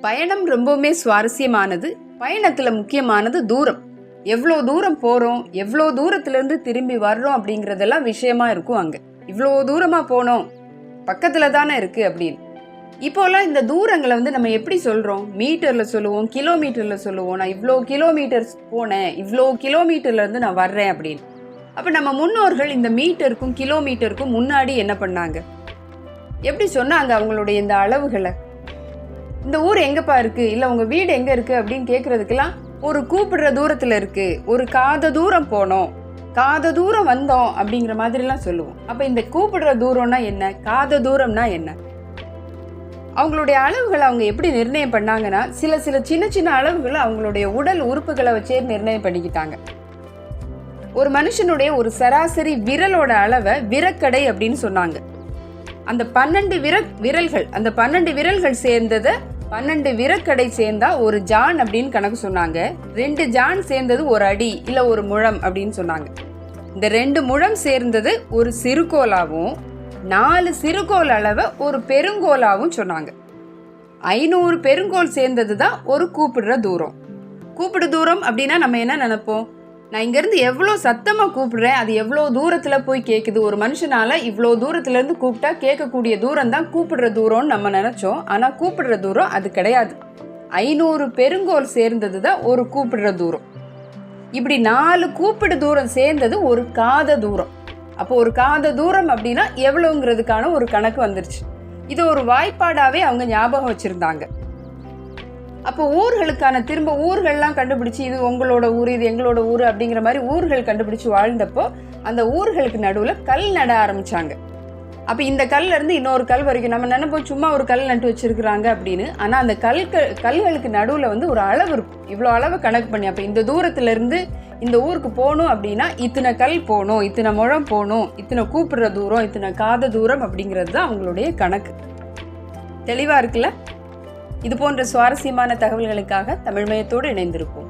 பயணம் ரொம்பவுமே சுவாரஸ்யமானது. பயணத்துல முக்கியமானது தூரம். எவ்வளோ தூரம் போறோம் எவ்வளோ தூரத்துலேருந்து திரும்பி வர்றோம் அப்படிங்கறதெல்லாம் விஷயமா இருக்கும் அங்க. இவ்வளோ தூரமா போனோம் பக்கத்துல தானே இருக்கு அப்படின்னு. இப்போலாம் இந்த தூரங்களை வந்து நம்ம எப்படி சொல்றோம்? மீட்டர்ல சொல்லுவோம் கிலோமீட்டர்ல சொல்லுவோம். நான் இவ்வளோ கிலோமீட்டர்ஸ் போனேன் இவ்வளோ கிலோமீட்டர்ல இருந்து நான் வர்றேன் அப்படின்னு. அப்ப நம்ம முன்னோர்கள் இந்த மீட்டருக்கும் கிலோமீட்டருக்கும் முன்னாடி என்ன பண்ணாங்க? எப்படி சொன்னாங்க அவங்களுடைய இந்த அளவுகளை? இந்த ஊர் எங்கப்பா இருக்கு? இல்ல உங்க வீடு எங்க இருக்கு அப்படின்னு கேக்குறதுக்கெல்லாம் ஒரு கூப்பிடுற தூரத்துல இருக்கு. ஒரு காத தூரம் போனோம். காத தூரம் வந்தோம் அப்படிங்கிற மாதிரிலாம் சொல்லுவோம். அப்ப இந்த கூப்பிடுற தூரம்னா என்ன? காத தூரம்னா என்ன? அவங்களுடைய அளவுகளை அவங்க எப்படி நிர்ணயம் பண்ணாங்கன்னா சில சில சின்ன சின்ன அளவுகளை அவங்களுடைய உடல் உறுப்புகளை வச்சே நிர்ணயம் பண்ணிக்கிட்டாங்க. ஒரு மனுஷனுடைய ஒரு சராசரி விரலோட அளவை விரக்கடை அப்படின்னு சொன்னாங்க. அந்த பன்னெண்டு விர விரல்கள் அந்த பன்னெண்டு விரல்கள் சேர்ந்ததை பன்னெண்டு விரக்கடை சேர்ந்தா ஒரு ஜான் அப்படின்னு கணக்கு சொன்னாங்க. ரெண்டு ஜான் சேர்ந்தது ஒரு அடி இல்ல ஒரு முழம் அப்படின்னு சொன்னாங்க. இந்த ரெண்டு முழம் சேர்ந்தது ஒரு சிறுகோலாகவும் நாலு சிறுகோல் அளவை ஒரு பெருங்கோலாகவும் சொன்னாங்க. ஐநூறு பெருங்கோல் சேர்ந்தது தான் ஒரு கூப்பிடுற தூரம். கூப்பிடு தூரம் அப்படின்னா நம்ம என்ன நினைப்போம்? நான் இங்கேருந்து எவ்வளோ சத்தமாக கூப்பிடுறேன் அது எவ்வளோ தூரத்தில் போய் கேட்குது ஒரு மனுஷனால் இவ்வளோ தூரத்துலேருந்து கூப்பிட்டா கேட்கக்கூடிய தூரம் தான் கூப்பிடுற தூரம்னு நம்ம நினச்சோம். ஆனால் கூப்பிடுற தூரம் அது கிடையாது. ஐநூறு பெருங்கோல் சேர்ந்தது தான் ஒரு கூப்பிடுற தூரம். இப்படி நாலு கூப்பிடு தூரம் சேர்ந்தது ஒரு காத தூரம். அப்போ ஒரு காத தூரம் அப்படின்னா எவ்வளோங்கிறதுக்கான ஒரு கணக்கு வந்துருச்சு. இது ஒரு வாய்ப்பாடாகவே அவங்க ஞாபகம் வச்சுருந்தாங்க. அப்போ ஊர்களுக்கான திரும்ப ஊர்கள்லாம் கண்டுபிடிச்சு இது உங்களோட ஊர் இது எங்களோட ஊர் அப்படிங்கிற மாதிரி ஊர்கள் கண்டுபிடிச்சு வாழ்ந்தப்போ அந்த ஊர்களுக்கு நடுவில் கல் நட ஆரம்பிச்சாங்க. அப்போ இந்த கல்லேருந்து இன்னொரு கல் வரைக்கும் நம்ம நினைப்போம் சும்மா ஒரு கல் நட்டு வச்சிருக்கிறாங்க அப்படின்னு. ஆனால் அந்த கல்க கல்களுக்கு நடுவில் வந்து ஒரு அளவு இருக்கும். இவ்வளோ அளவு கணக்கு பண்ணி அப்போ இந்த தூரத்துலேருந்து இந்த ஊருக்கு போகணும் அப்படின்னா இத்தனை கல் போகணும் இத்தனை முழம் போகணும் இத்தனை கூப்பிடுற தூரம் இத்தனை காத தூரம் அப்படிங்கிறது தான் அவங்களுடைய கணக்கு. தெளிவாக இருக்குல்ல? இது போன்ற சுவாரஸ்யமான தகவல்களுக்காக தமிழ்மயத்தோடு இணைந்திருப்போம்.